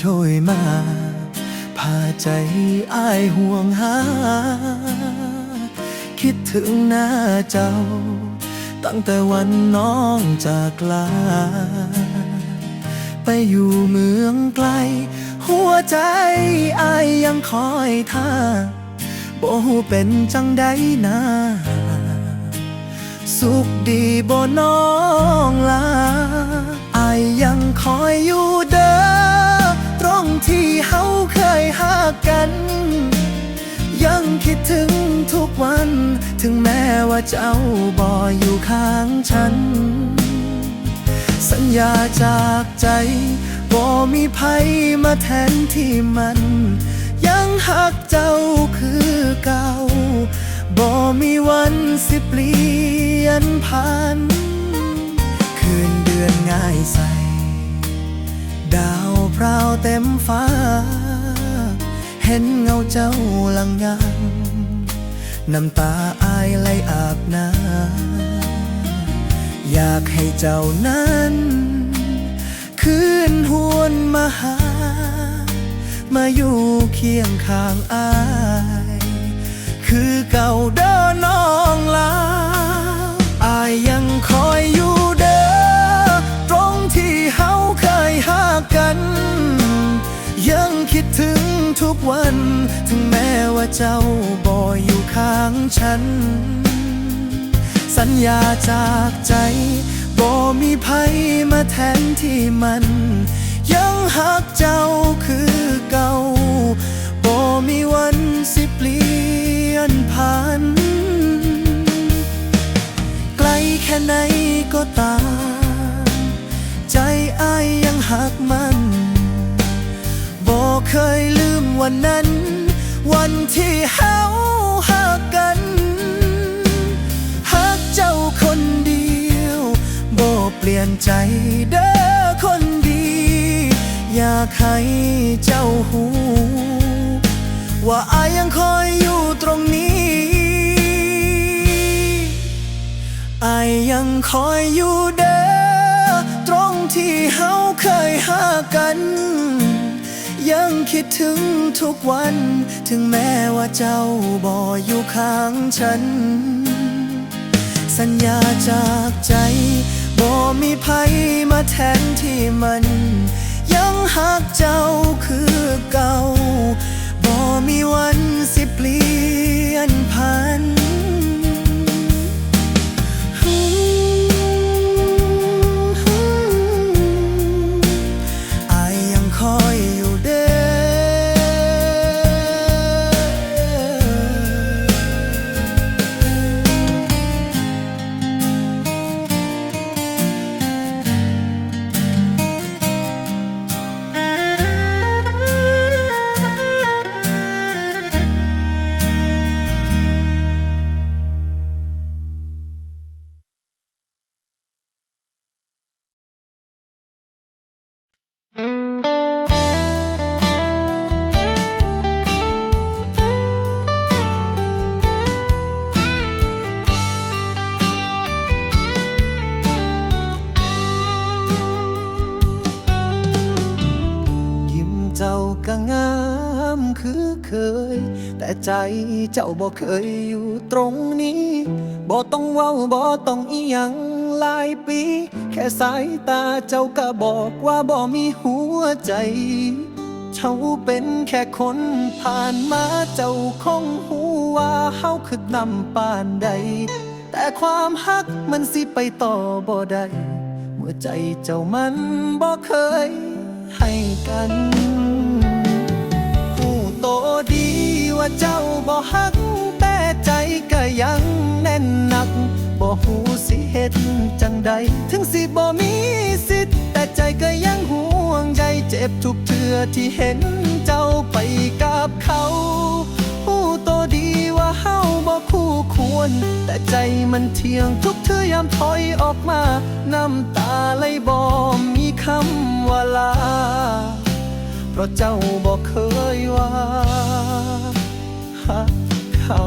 ลมพัดโชยมา พาใจอ้ายห่วงหา คิดถึงหน้าเจ้า ตั้งแต่วันน้องจากลา ไปอยู่เมืองไกล หัวใจอายยังคอยท่าบ่ฮู้เป็นจังใดนะสุขดีบ่น้องลาอายยังคอยอยู่เด้อ ที่เฮาเคยหากัน ยังคิดถึงทุกวัน ถึงแม้ว่าเจ้าบ่อยู่ข้างฉัน สัญญาจากใจบ่มีภัยมาแทนที่มัน ยังหักเจ้าคือเก่าบ่มีวันสิเปลี่ยนพัน คืนเดือนง่ายใส ดาว พราวเต็มฟ้า เห็นเงาเจ้าลังงามน้ำตาอายไหลอาบน้ำอยากให้เจ้านั้นคืนหวนมาหา มาอยู่เคียงข้างอาย คือเก่าเด้อน้องลาอายยังคอยอยู่เด้อตรงที่เฮาเคยหากัน คิดถึงทุกวัน ถึงแม้ว่าเจ้าบ่อยู่ข้างฉัน สัญญาจากใจบ่มีภัยมาแทนที่มัน ยังหักเจ้าคือเก่าบ่มีวันสิเปลี่ยนผ่าน ไกลแค่ไหนก็ตาม ใจอายยังหักมัน บอกเคยลืมวันนั้น วันที่เฮาหักกันหักเจ้าคนเดียวบอกเปลี่ยนใจเด้อคนดี อยากให้เจ้าหู ว่าอายังคอยอยู่ตรงนี้อายยังคอยอยู่เด้อตรงที่เฮาเคยหากัน ยังคิดถึงทุกวัน ถึงแม้ว่าเจ้าบ่อยู่ข้างฉัน สัญญาจากใจบ่มีภัยมาแทนที่มัน ยังหักเจ้าคือเก่าบ่มีวันสิเปลี่ยนพัน เจ้าบ่เคยอยู่ตรงนี้บ่ต้องเว้าบ่ต้องอีหยังหลายปี แค่สายตาเจ้าก็บอกว่าบ่มีหัวใจ เจ้าเป็นแค่คนผ่านมาเจ้าคงหูว่าเฮาคือนำปานใด แต่ความฮักมันสิไปต่อบ่ได้เมื่อใจเจ้ามันบ่เคยให้กัน ว่าเจ้าบ่ฮัก แต่ใจก็ยังแน่นหนัก บ่หูสิเฮ็ดจังใด ถึงสิบ่มีสิทธิ์ แต่ใจก็ยังห่วงใยเจ็บทุกเทื่อที่เห็นเจ้าไปกับเขาผู้โตดีว่าเฮาบ่คู่ควร แต่ใจมันเที่ยงทุกเทื่อยามถอยออกมา น้ำตาไหลบ่มีคำว่าลา เพราะเจ้าบอกเคยว่า พักเขา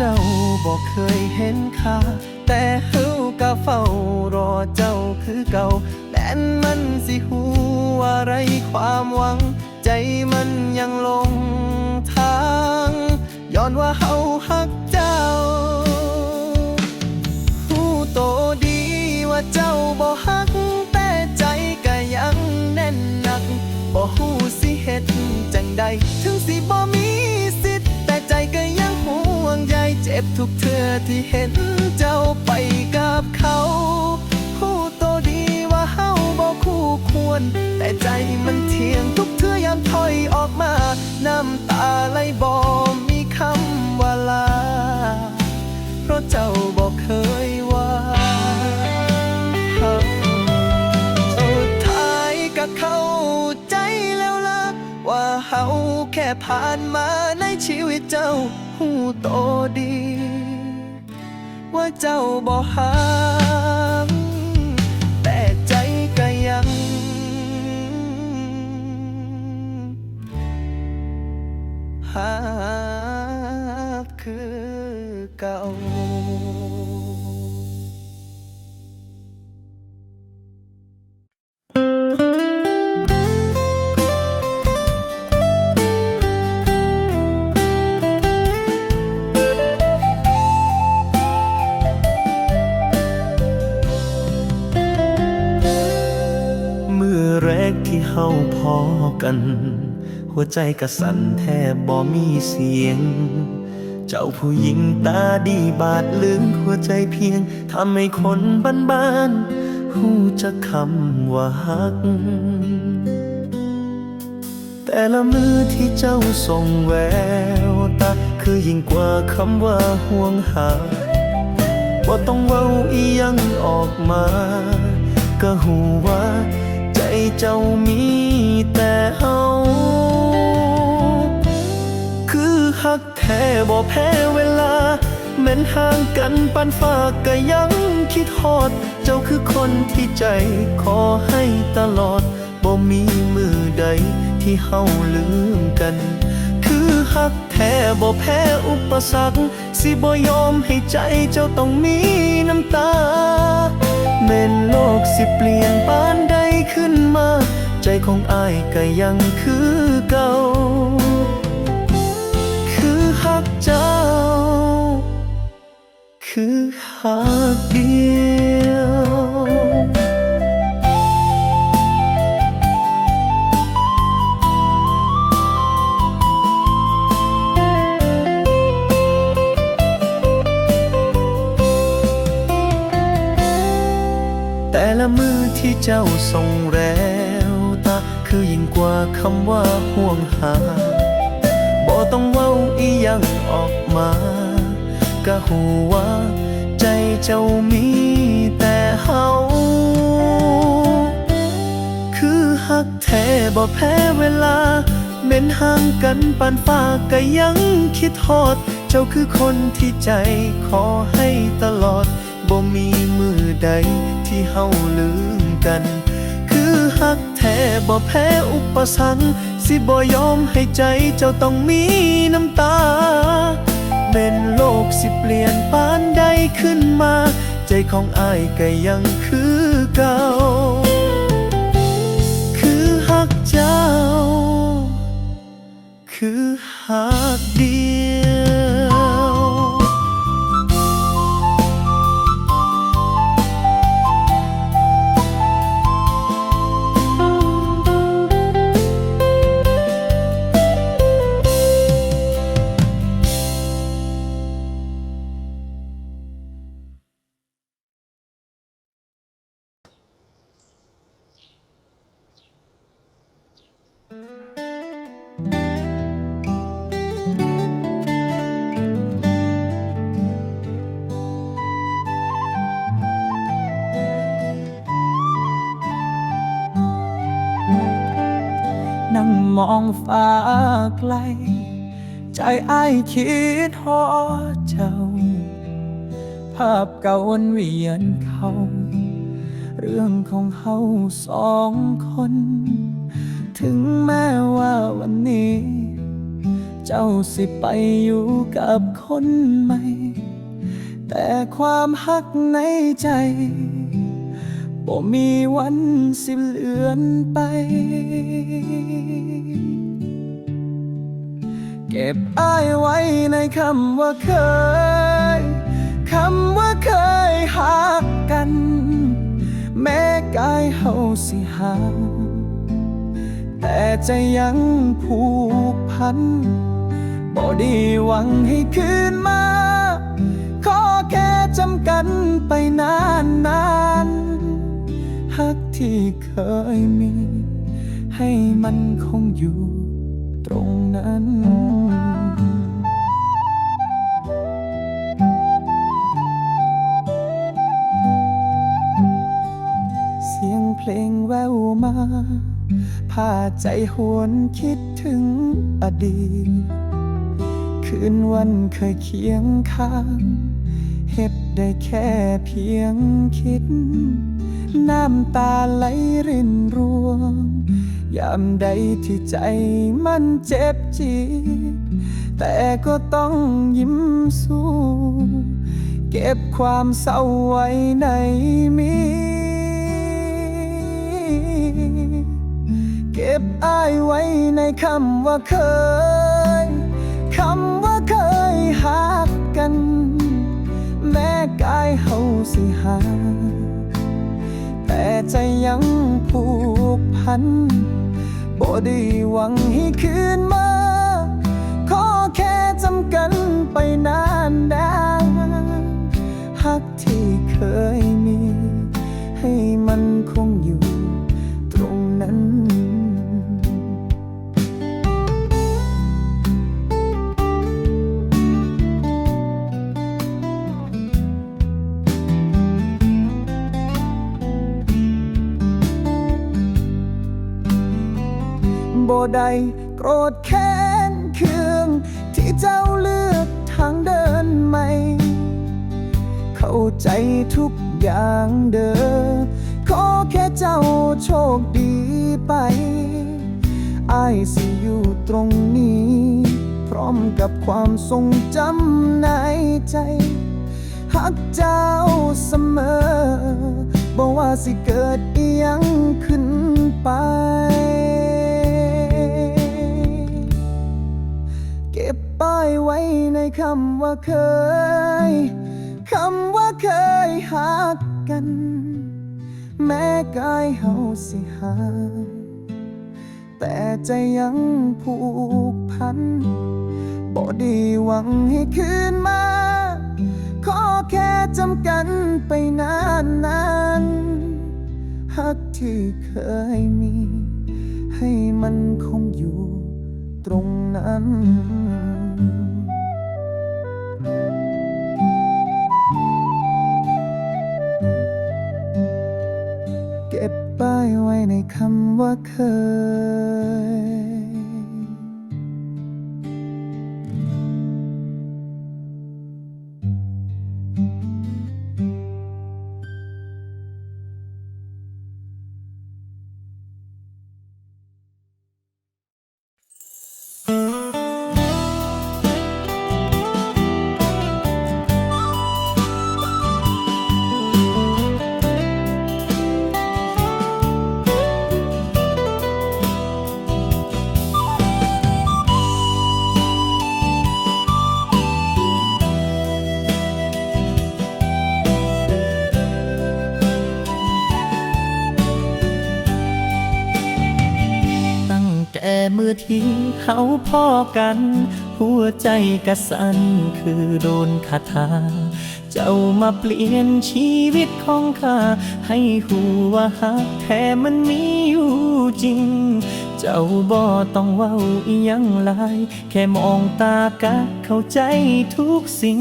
เจ้าบอกเคยเห็นค่าแต่เฮาก็เฝ้ารอเจ้าคือเก่า นมันสิหูว่าไรความหวัง ใจมันยังลงทางย้อนว่าเฮาฮักเจ้าหูโตดีว่าเจ้าบ่ฮัก แต่ใจก็ยังแน่นหนักบ่ฮู้สิเฮ็ดจังใด ถึงสิบ่มีสิทธิ์แต่ใจก็ยังห่วงใยเจ็บทุกเทื่อที่เห็นเจ้าไปกับเขา วรแต่ใจมันเถียงทุกเทื่อยามถอยออกมา น้ำตาไหลบ่มีคำว่าลา เพราะเจ้าบอกเคยว่าสุดท้ายก็เข้าใจแล้วล่ะ ว่าเฮาแค่ผ่านมาในชีวิตเจ้าหูโตดี ว่าเจ้าบอกหักแากคือเก่าเมื่อแรกที่เฮาพอกัน หัวใจกระสั่นแทบบ่มีเสียง เจ้าผู้หญิงตาดีบาดลึกหัวใจเพียงทำให้คนบ้านๆหูจะคำว่าฮัก แต่ละมือที่เจ้าส่งแววตาคือยิ่งกว่าคำว่าห่วงหาบ่ต้องเว้าอียังออกมา ก็หูว่า ใจเจ้ามีแต่เฮา คือหักแท้บ่แพ้เวลาแม้นห่างกันปันฟ้าก็ยังคิดฮอด เจ้าคือคนที่ใจขอให้ตลอดบ่มีมือใดที่เฮาลืมกัน คือหักแท้บ่แพ้อุปสรรค สิบ่ยอมให้ใจเจ้าต้องมีน้ำตาแม่นโลกสิเปลี่ยนปานใดขึ้นมา ใจของอายก็ยังคือเก่า เจ้า คือหักเดียวแต่ละมือที่เจ้าส่งแววตาคือยิ่งกว่าคำว่าห่วงหา อียังออกมาก็หูว่าใจเจ้ามีแต่เฮา คือหักแท้บ่แพ้เวลาเม้นห่างกันปานฟ้าก็ยังคิดฮอด เจ้าคือคนที่ใจขอให้ตลอดบ่มีมือใดที่เฮาลืมกัน คือหักแท้บ่แพ้อุปสรรค สิบ่ยอมให้ใจเจ้าต้องมีน้ำตาเป็นโลกสิเปลี่ยนปานใดขึ้นมา ใจของอายก็ยังคือเก่า คือหักเจ้า คือหักดี ไกล ใจไอ้คิดฮอเจ้า ภาพเก่าวนเวียนเขาเรื่องของเฮาสองคน ถึงแม้ว่าวันนี้ เจ้าสิไปอยู่กับคนใหม่ แต่ความหักในใจบ่มีวันสิเลือนไป เก็บอ้ายไว้ในคำว่าเคย คำว่าเคยหักกัน แม้กายเฮาสิหาแต่ใจยังผูกพันบ่ด้หวังให้คืนมา ขอแค่จำกันไปนานนานๆฮักที่เคยมี ให้มันคงอยู่ตรงนั้น ลงแววมาพาใจหวนคิดถึงอดีต คืนวันเคยเคียงข้างเฮ็ดได้แค่เพียงคิด น้ำตาไหลรินร่วง ยามใดที่ใจมันเจ็บจีดแต่ก็ต้องยิ้มสู้ เก็บความเศร้าไว้ในมี เก็บอ้ายไว้ในคำว่าเคย คำว่าเคยหักกัน แม้กายเฮาสิหา แต่ใจยังผูกพันบ่ได้หวังให้คืนมา ขอแค่จำกันไปนานดานหักที่เคย บ่ได้โกรธแค้นเคือง ที่เจ้าเลือกทางเดินใหม่ เข้าใจทุกอย่างเดิมขอแค่เจ้าโชคดีไปอายสิอยู่ตรงนี้ พร้อมกับความทรงจำในใจหักเจ้าเสมอบอกว่าสิเกิดอียังขึ้นไป เก็บป้ายไว้ในคำว่าเคย คำว่าเคยหักกัน แม้กายเฮาสิหายแต่ใจยังผูกพันบ่ด้หวังให้คืนมา ขอแค่จำกันไปนานนานๆหักที่เคยมี ให้มันคงอยู่ตรงนั้น ป้ายไว้ในคำว่าเคย ทีเขาพ่อกัน หัวใจกระสันคือโดนคาถา เจ้ามาเปลี่ยนชีวิตของข้า ให้หัวหักแท้มันมีอยู่จริง จ้าบ่ต้องเว้าอีหยังหลาย แค่มองตากะเข้าใจทุกสิ่ง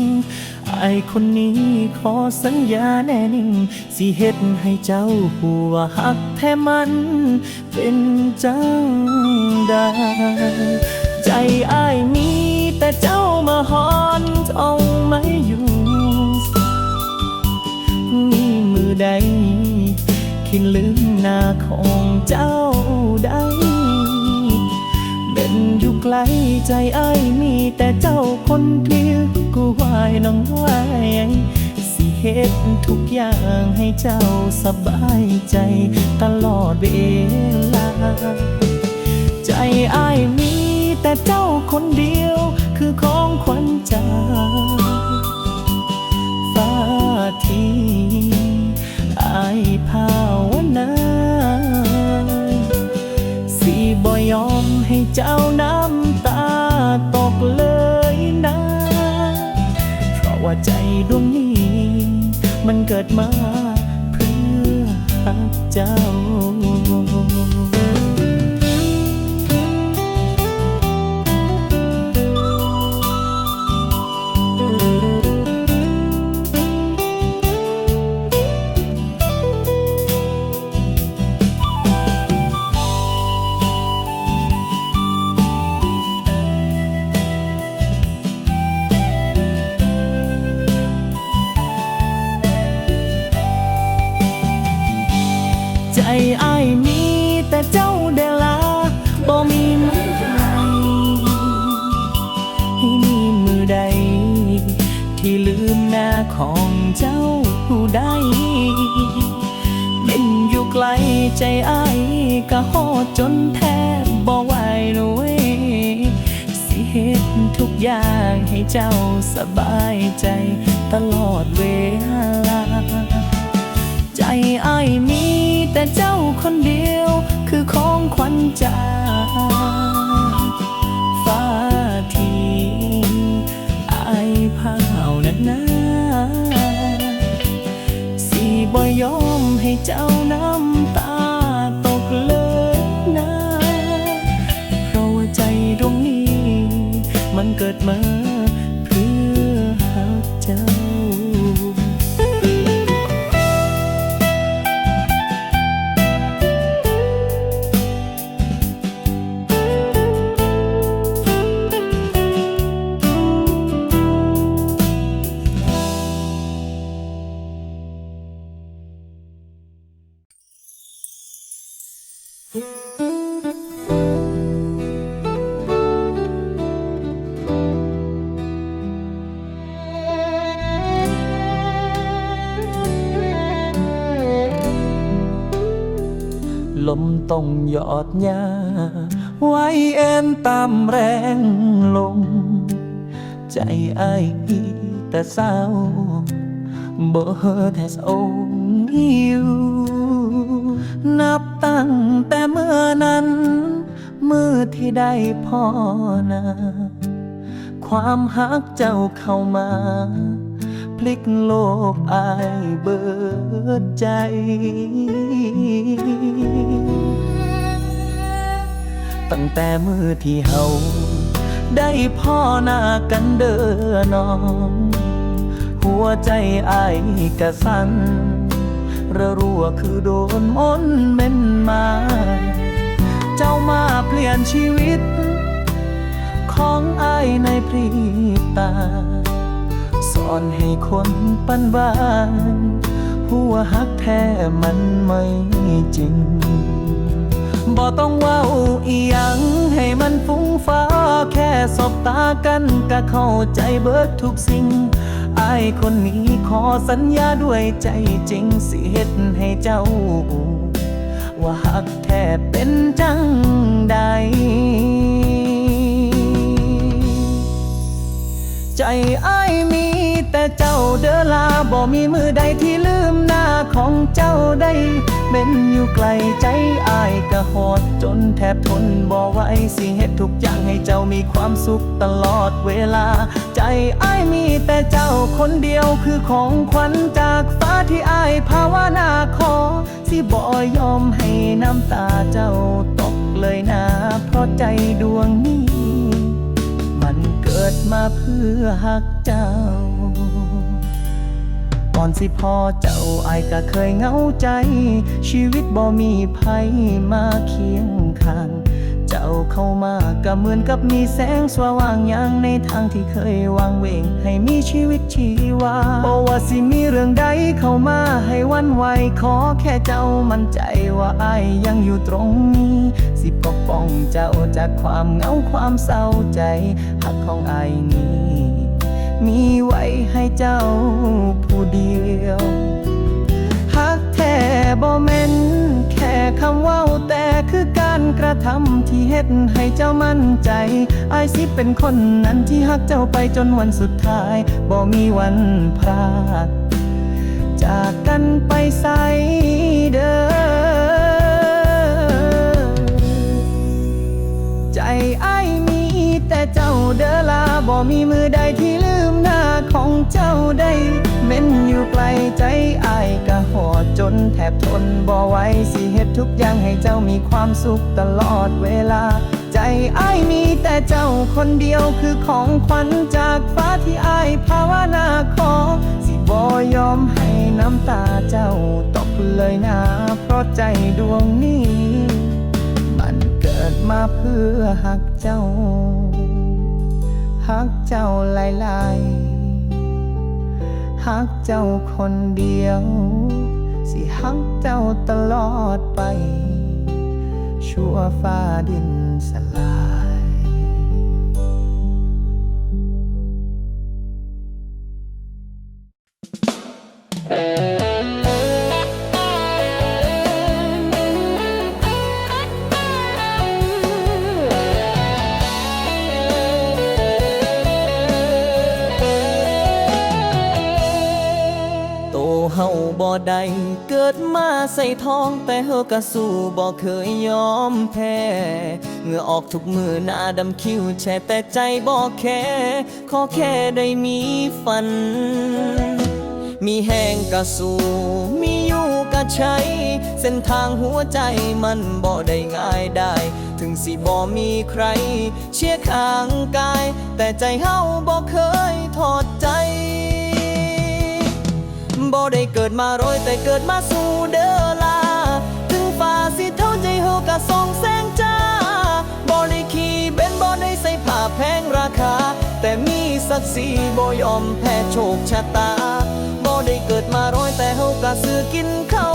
ไอคนนี้ขอสัญญาแน่นิ่ง สิเฮ็ดให้เจ้าหัวหักแท้มัน เป็นจังได้ใจไอายมีแต่เจ้ามาหอนจ้องไม่อยู่มีมือใดคิดลืมหน้าของเจ้าได้ เม็เป็นอยู่ไกลใจอ้ายมีแต่เจ้าคนเดียวกูไหวายน้องไหวสิเฮ็ดทุกอย่างให้เจ้าสบายใจตลอดเวลา ใจอ้ายมีแต่เจ้าคนเดียว คือของขวัญจากฟ้าที่อายภาวนา เจ้าน้ำตาตกเลยนะ เพราะว่าใจดวงนี้ มันเกิดมาเพื่อหาเจ้า ที่ลืมหน้าของเจ้าผู้ใดเป็นอยู่ไกลใจอ้ายก็ฮอดจนแทบบ่ไหวเลยเว้ยสิเฮ็ดทุกอย่างให้เจ้าสบายใจตลอดเวลา ใจอ้ายมีแต่เจ้าคนเดียวคือของขวัญจ ยอมให้เจ้าน้ำตาตกเลยนะ เพราะว่าใจดวงนี้ มันเกิดมา ต้องหยอดยาไว้เอ็นตามแรงลมใจอ้ายแต่เศร้าบ่แต่เศร้าหิวนับตั้งแต่เมื่อนั้นมือที่ได้พ่อนาความหักเจ้าเข้ามา พลิกโลกอายเบิดใจ ตั้งแต่มือที่เฮาได้พ่อหน้ากันเด้อน้อง หัวใจไอายกะสั่นระรัวคือโดนมนเม่นมา เจ้ามาเปลี่ยนชีวิต ของไอายในพริบตา สอนให้คนปันบาน หัวหักแท้มันไม่จริง บ่ต้องเว้าอีหยัง ให้มันฟุ้งฟ้า แค่สบตากันก็เข้าใจเบิดทุกสิ่งอายคนนี้ขอสัญญาด้วยใจจริงสิเฮ็ดให้เจ้า ว่าหักแท้เป็นจังใด ใจอ้ายมี แต่เจ้าเดอลาบ่มีมือใดที่ลืมหน้าของเจ้าได้เป็นอยู่ไกลใจอ้ายก็หอด จนแทบทนบ่ไหวสิเฮ็ดทุกอย่างให้เจ้ามีความสุขตลอดเวลา ใจอ้ายมีแต่เจ้าคนเดียวคือของขวัญจากฟ้าที่อ้ายภาวนาขอ สิบ่ยอมให้น้ำตาเจ้าตกเลยนะ เพราะใจดวงนี้ มันเกิดมาเพื่อหักเจ้า อนสิพอเจ้าอายก็เคยเหงาใจ ชีวิตบ่มีภัยมาเคียงข้างใจจ้าเข้ามาก็เหมือนกับมีแสงสว่างอย่างในทางที่เคยวางเวง ให้มีชีวิตชีวาบอว่าสิมีเรื่องใดเข้ามาให้วันไหวขอแค่เจ้ามั่นใจว่าอายยังอยู่ตรงนี้ สิปกป้องเจ้าจากความเหงาความเศร้าใจหักของอายนี้ มีไว้ให้เจ้าผู้เดียวหักแท้บ่แม่นแค่คำว่าแต่คือการกระทำที่เฮ็ดให้เจ้ามั่นใจอายสิเป็นคนนั้นที่หักเจ้าไปจนวันสุดท้ายบ่มีวันพลาด จากกันไปใสเด้อใจอ้ายมีแต่เจ้าเด้อลาบ่มีมือใดที่ ของเจ้าได้เม้นอยู่ไกลใจอายกะหอดจนแทบทนบ่ไหวสิเฮ็ดทุกอย่างให้เจ้ามีความสุขตลอดเวลา ใจอ้ายมีแต่เจ้าคนเดียวคือของขวัญจากฟ้าที่อ้ายภาวนาขอ สิบ่ยอมให้น้ำตาเจ้าตกเลยนะ เพราะใจดวงนี้ มันเกิดมาเพื่อหักเจ้าหักเจ้าหลายๆ หักเจ้าคนเดียว สิหักเจ้าตลอดไป ชั่วฟ้าดินสลายาบ่ได้เกิดมาใส่ทองแต่เฮาก็สู้บ่เคยยอมแพ้เหงื่อออกทุกมือหน้าดำคิ้วแช่แต่ใจบ่แค่ขอแค่ได้มีฝัน มีแห้งกะสู้มีอยู่กะใช้ เส้นทางหัวใจมันบ่ได้ง่ายได้ ถึงสิบ่มีใคร เชียร์ข้างกาย แต่ใจเฮาบ่เคยทอดใจ บ่ได้เกิดมาโรยแต่เกิดมาสู่เด้อลา ถึงฟ้าสิเท่าใจเฮาก็ส่องแสงจ้าบ่ได้ขี่เบนบ่ได้ใส่ผ้าแพงราคา แต่มีศักดิ์ศรีบ่ยอมแพ้โชคชะตาบ่ได้เกิดมาโรยแต่เฮาก็ซื้อกินเขา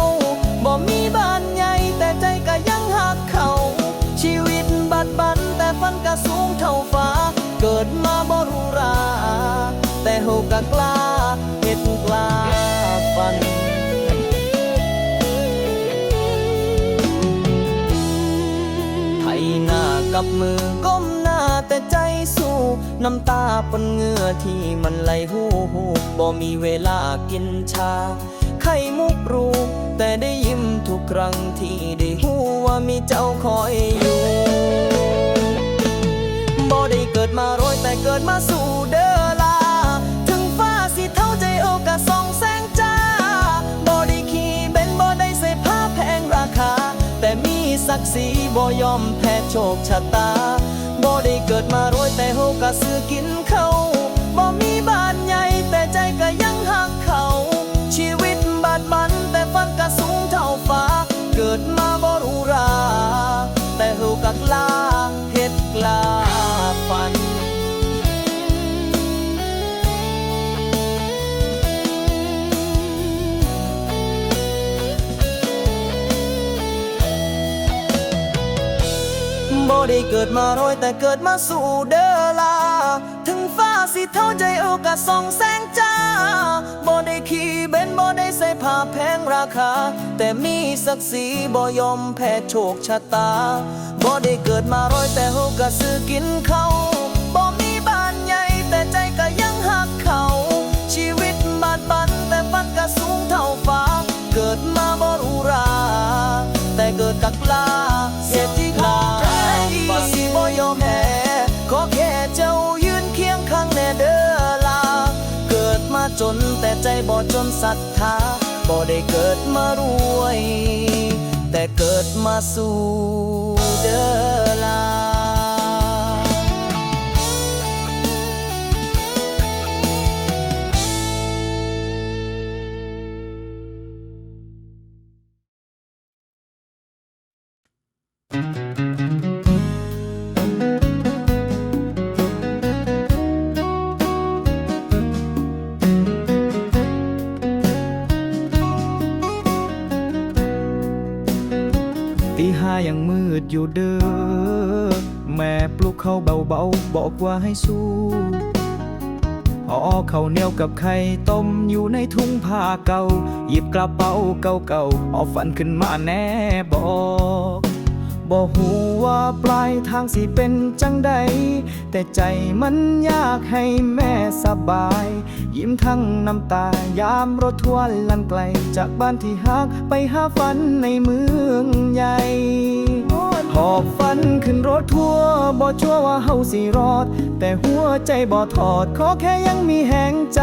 บ่มีบ้านใหญ่แต่ใจก็ยังหักเขา ชีวิตบัดบันแต่ฝันก็สูงเท่าฟ้า เกิดมาบ่รู้ราแต่เฮาก็กล้าเฮ็ดกล้า ฝันไถหน้ากับมือก้มหน้าแต่ใจสู้ น้ำตาปนเหงื่อที่มันไหลหูหูบ่มีเวลากินชา ไข่มุกรู้แต่ได้ยิ้มทุกครั้งที่ได้หูว่ามีเจ้าคอยอยู่บ่ได้เกิดมาโรยแต่เกิดมาสู่เด้อ ศักดิ์ศรีบ่ยอมแพ้โชคชะตาบ่ได้เกิดมารวยแต่เฮากาซื้อกินเขาบ่มีบ้านใหญ่แต่ใจก็ยังหักเขา ชีวิตบาดบันแต่ฝันก็สูงเท่าฟ้าเกิดมา ได้เกิดมารวยแต่เกิดมาสู่เดอลา ถึงฟ้าสิเท่าใจโอกาสส่องแสงจ้าบ่ได้ขี่เบนบ่ได้ใส่ผ้าแพงราคา แต่มีศักดิ์ศรีบ่ยอมแพ้โชคชะตาบ่ได้เกิดมารวยแต่โอกาสซื้อกินเขาบ่ บ่จนศรัทธาบ่ได้เกิดมารวย แต่เกิดมาสู่เดลา บอกว่าให้สู้พอเขาวเหนียวกับไข่ต้มอยู่ในทุ่งผ้าเก่า หยิบกระเป๋าเก่าๆเอาฝันขึ้นมาแน่บอกบอกหูว่าปลายทางสิเป็นจังใด แต่ใจมันอยากให้แม่สบาย ยิ้มทั้งน้ำตายามรถทัวร์ลันไกล จากบ้านที่ฮักไปหาฝันในเมืองใหญ่ หอบฝันขึ้นรถทัวร์บ่ชัวร์ว่าเฮาสิรอด แต่หัวใจบ่ถอด ขอแค่ยังมีแหงใจ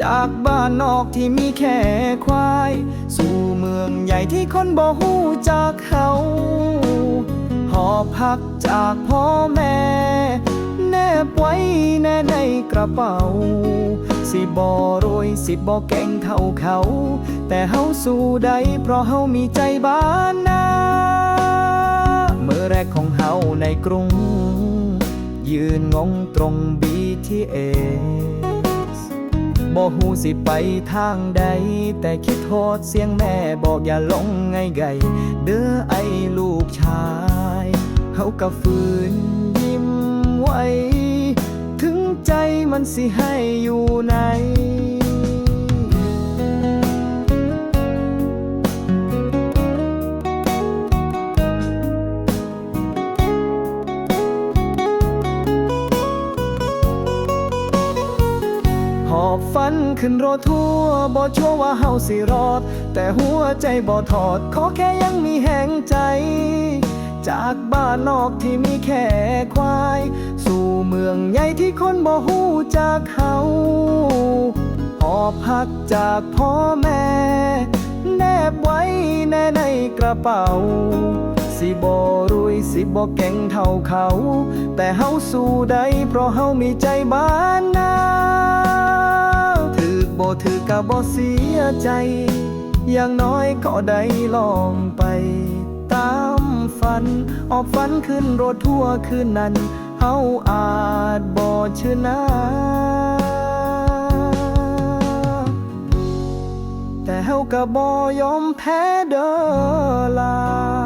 จากบ้านนอกที่มีแค่ควาย สู่เมืองใหญ่ที่คนบ่ฮู้จากเขาหอบพักจากพ่อแม่ แนบไว้แน่ในกระเป๋า สิบ่รวยสิบ่เก่งเท่าเขา แต่เฮาสู้ได้เพราะเฮามีใจบ้านนาเมื่อ แรกของเฮาในกรุง ยืนงงตรง BTS บ่ฮู้สิไปทางใด แต่คิดโทษเสียงแม่บอกอย่าลงไงไงเด้อไอ้ลูกชายเขาก็ฝืนยิ้มไว้ ถึงใจมันสิให้อยู่ไหน ฝันขึ้นรถทัวร์บ่ชัวร์ว่าเฮาสิรอด แต่หัวใจบ่ถอด ขอแค่ยังมีแหงใจ จากบ้านนอกที่มีแค่ควาย สู่เมืองใหญ่ที่คนบ่ฮู้จากเฮาหอบพักจากพ่อแม่ แนบไว้แน่ในกระเป๋า สิบ่รวยสิบ่เก่งเท่าเขา แต่เฮาสู้ได้เพราะเฮามีใจบ้านนา บ่ถือก็บ่เสียใจ อย่างน้อยก็ได้ลองไป ตามฝัน ออกฝันขึ้นรถทั่วร์คืนนั้นเฮาอาจบ่ชนาแต่เฮาก็บ่ยอมแพ้เด้อลา